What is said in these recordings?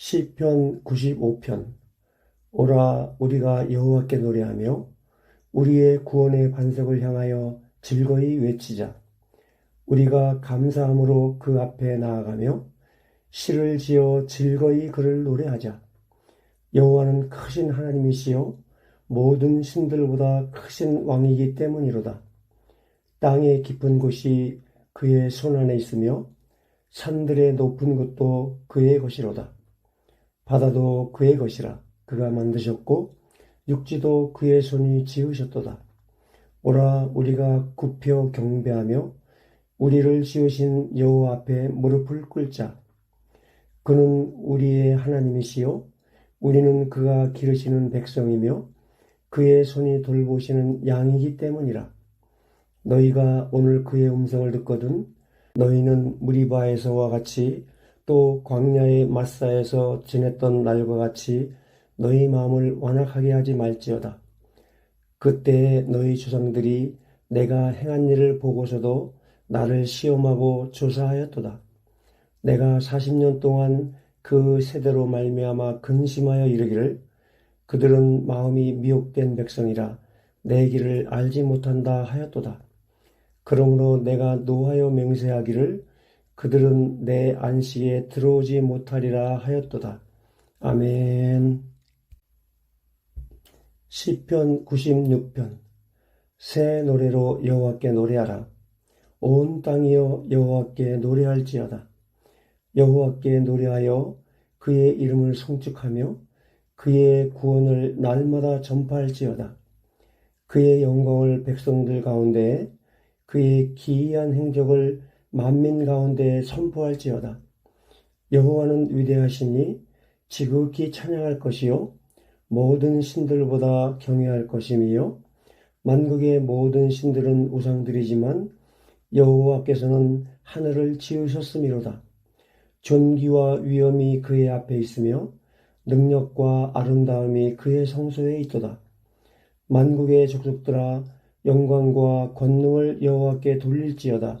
시편 95편. 오라 우리가 여호와께 노래하며 우리의 구원의 반석을 향하여 즐거이 외치자. 우리가 감사함으로 그 앞에 나아가며 시를 지어 즐거이 그를 노래하자. 여호와는 크신 하나님이시요 모든 신들보다 크신 왕이기 때문이로다. 땅의 깊은 곳이 그의 손 안에 있으며 산들의 높은 곳도 그의 것이로다 바다도 그의 것이라 그가 만드셨고 육지도 그의 손이 지으셨도다. 오라 우리가 굽혀 경배하며 우리를 지으신 여호와 앞에 무릎을 꿇자. 그는 우리의 하나님이시요 우리는 그가 기르시는 백성이며 그의 손이 돌보시는 양이기 때문이라. 너희가 오늘 그의 음성을 듣거든 너희는 무리바에서와 같이 또 광야의 마사에서 지냈던 날과 같이 너희 마음을 완악하게 하지 말지어다. 그때에 너희 조상들이 내가 행한 일을 보고서도 나를 시험하고 조사하였도다. 내가 40년 동안 그 세대로 말미암아 근심하여 이르기를 그들은 마음이 미혹된 백성이라 내 길을 알지 못한다 하였도다. 그러므로 내가 노하여 맹세하기를 그들은 내 안식에 들어오지 못하리라 하였도다. 아멘. 시편 96편 새 노래로 여호와께 노래하라. 온 땅이여 여호와께 노래할지어다. 여호와께 노래하여 그의 이름을 송축하며 그의 구원을 날마다 전파할지어다. 그의 영광을 백성들 가운데 그의 기이한 행적을 만민 가운데 선포할지어다. 여호와는 위대하시니 지극히 찬양할 것이요 모든 신들보다 경외할 것이며 만국의 모든 신들은 우상들이지만 여호와께서는 하늘을 지으셨음이로다. 존귀와 위엄이 그의 앞에 있으며 능력과 아름다움이 그의 성소에 있도다. 만국의 족속들아 영광과 권능을 여호와께 돌릴지어다.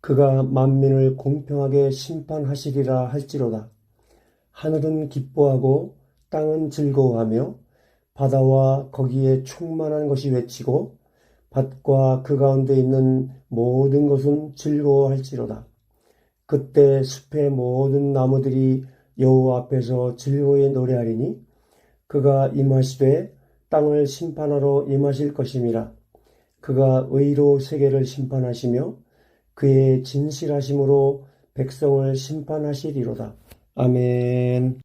그가 만민을 공평하게 심판하시리라 할지로다. 하늘은 기뻐하고 땅은 즐거워하며 바다와 거기에 충만한 것이 외치고 밭과 그 가운데 있는 모든 것은 즐거워할지로다. 그때 숲의 모든 나무들이 여호와 앞에서 즐거이 노래하리니 그가 임하시되 땅을 심판하러 임하실 것임이라. 그가 의로 세계를 심판하시며 그의 진실하심으로 백성을 심판하시리로다. 아멘.